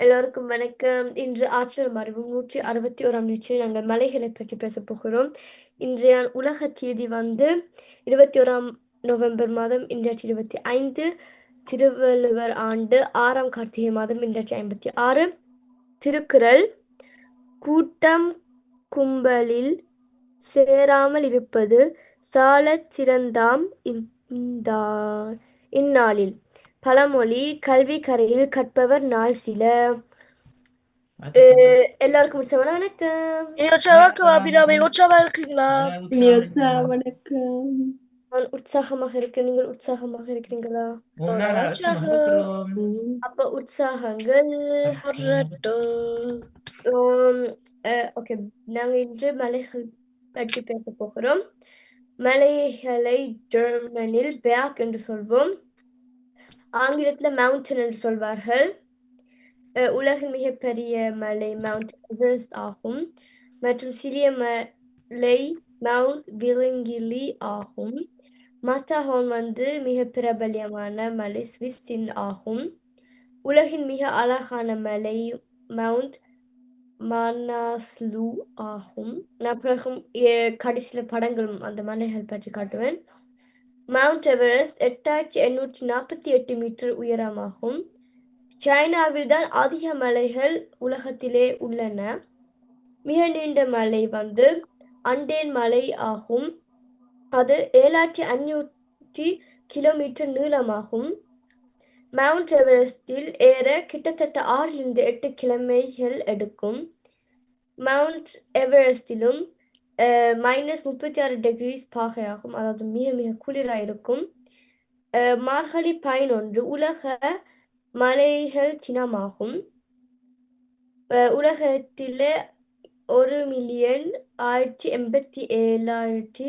எல்லோருக்கும் வணக்கம். இன்று ஆற்றல் மரபு 161ஆம் நிகழ்ச்சியில் நாங்கள் மலைகளைப் பற்றி பேசப் போகிறோம். இன்றைய உலக தேதி வந்து 21ஆம் நவம்பர் மாதம் 2025 திருவள்ளுவர் ஆண்டு ஆறாம் கார்த்திகை மாதம் 2056 திருக்குறள் கூட்டம் கும்பலில் சேராமல் இருப்பது சாலச் சிறந்தாம் இந்தா- இந்நாளில் பழமொழி கல்வி கரையில் கற்பவர் நாள் சில. அஹ் எல்லாருக்கும் உற்சவமான வணக்கம். நீ உற்சாகம் அபிராமி. உற்சாகமா இருக்கீங்களா வணக்கம். நான் உற்சாகமாக இருக்கிறேன். நீங்கள் உற்சாகமாக இருக்கிறீங்களா. அப்ப உற்சாகங்கள். ஓகே நாங்க இன்று மலைகள் பற்றி பேச போகிறோம். மலைகளை ஜெர்மனில் பேக் என்று சொல்வோம். ஆங்கிலத்தில் மவுண்டன் என்று சொல்வார்கள். உலகின் மிகப்பெரிய மலை மவுண்ட் எவரெஸ்ட் ஆகும். மற்றும் சிறிய மலை மவுண்ட் விலங்கிலி ஆகும். மஸ்டர்ஹார்ன் வந்து மிக பிரபல்யமான மலை சுவிஸின் ஆகும். உலகின் மிக அழகான மலை மவுண்ட் மானாஸ்லூ ஆகும். நான் பிறகு கடைசியில் கடைசியில படங்களும் அந்த மலைகள் பற்றி காட்டுவேன். மவுண்ட் எவரெஸ்ட் எட்டாயிரத்தி எண்ணூற்றி நாற்பத்தி எட்டு மீட்டர் உயரமாகும். சைனாவில் தான் அதிக மலைகள் உலகத்திலே உள்ளன. மிக நீண்ட மலை வந்து அண்டேன் மலை ஆகும். அது ஏழாயிரத்தி அஞ்சூற்றி கிலோமீட்டர் நீளமாகும். மவுண்ட் எவரெஸ்டில் ஏற கிட்டத்தட்ட ஆறிலிருந்து எட்டு கிழமைகள் எடுக்கும். மவுண்ட் எவரெஸ்டிலும் மைனஸ் முப்பத்தி ஆறு டிகிரிஸ் பாகையாகும். அதாவது மிக மிக குளிராக இருக்கும். அஹ், மார்கழி பதினொன்று உலக மலைகள் தினமாகும் அஹ், உலகத்திலே ஒரு மில்லியன் ஆயிரத்தி எண்பத்தி ஏழாயிரத்தி